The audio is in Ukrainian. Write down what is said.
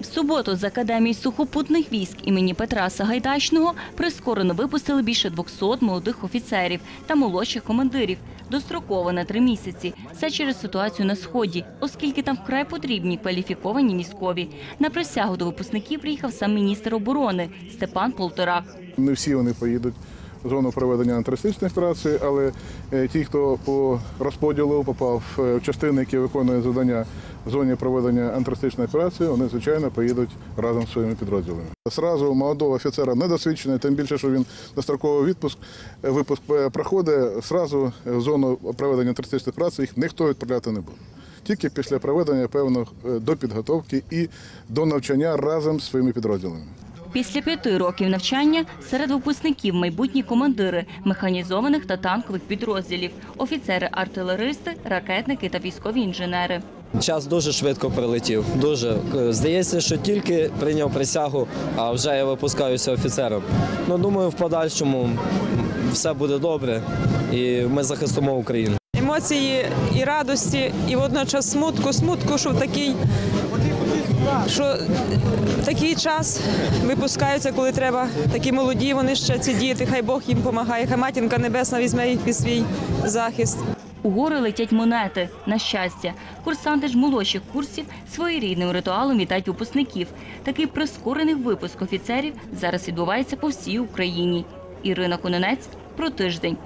В суботу з Академії сухопутних військ імені Петра Сагайдачного прискорено випустили більше 200 молодих офіцерів та молодших командирів. Достроково на три місяці. Все через ситуацію на сході, оскільки там вкрай потрібні кваліфіковані військові. На присягу до випускників приїхав сам міністр оборони Степан Полторак. Не всі вони поїдуть зону проведення антитерористичних операцій, але е, ті, хто по розподілу попав е, в частини, які виконують завдання в зоні проведення антитерористичної операції, вони звичайно поїдуть разом зі своїми підрозділами. Сразу молодого офіцера недосвідчений, тим більше, що він достроковий відпуск е, випуск проходить, сразу в зону проведення антитерористичних операцій їх ніхто відправляти не буде. Тільки після проведення певних до підготовки і до навчання разом з своїми підрозділами. Після п'яти років навчання серед випускників майбутні командири механізованих та танкових підрозділів, офіцери-артилеристи, ракетники та військові інженери. Час дуже швидко прилетів. Дуже Е, здається, що тільки прийняв присягу, а вже я випускаюся офіцером. Ну думаю, в подальшому все буде добре, і ми захистимо Україну. емоції і радості, і водночас смутку. Смутку, що в такий, що такий час випускаються, коли треба. Такі молоді, вони ще ці діти, хай Бог їм допомагає, хай матінка небесна візьме їх під свій захист. У гори летять монети. На щастя, курсанти ж молодших курсів своєрідним ритуалом вітають випускників. Такий прискорений випуск офіцерів зараз відбувається по всій Україні. Ірина Кононець про тиждень.